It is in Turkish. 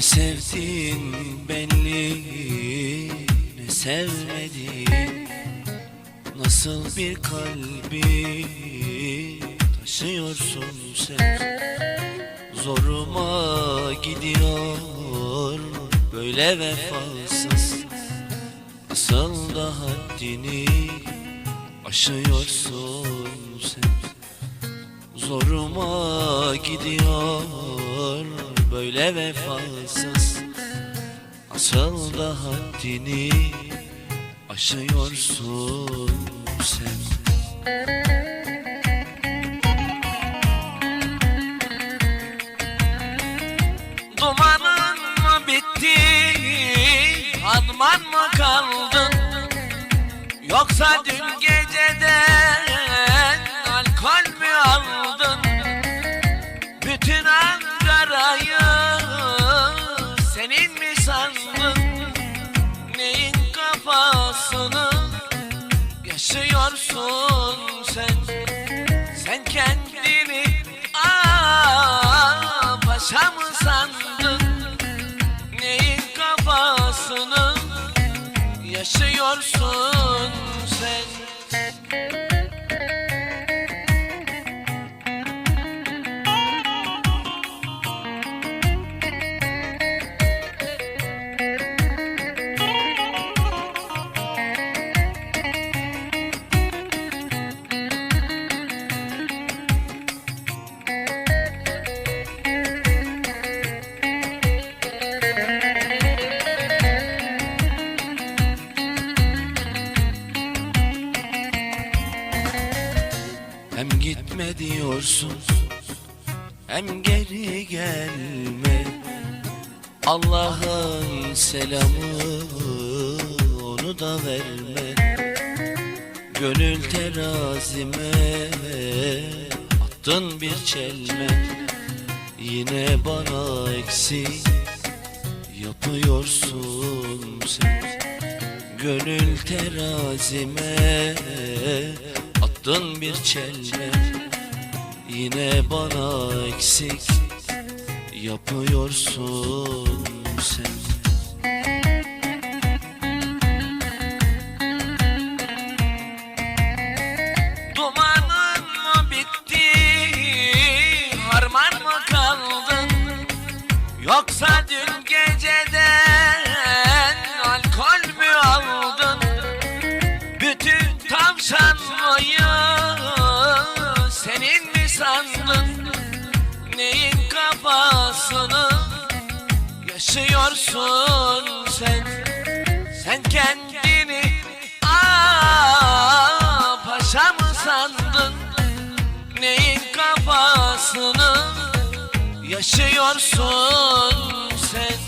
sevdin belli ne sevmedin. Nasıl bir kalbi taşıyorsun sen? Zoruma gidiyor böyle vefasız. Nasıl da haddini aşıyorsun sen? Zoruma gidiyor böyle vefasız. Nasıl da haddini aşıyorsun sen. Dumanın mı bitti Harman mı kaldın Yoksa dün geceden yaşıyorsun gitme diyorsun Hem geri gelme. Allah'ın selamı Onu da verme. Gönül terazime Attın bir çelme. Yine bana eksik Yapıyorsun sen. Gönül terazime attın bir çelme Yine bana eksik. Yapıyorsun sen. Dumanın mı bitti harman mı kaldın Yoksa sandın? Neyin kafasını yaşıyorsun sen? Sen kendini aa paşa mı sandın? Neyin kafasını yaşıyorsun sen?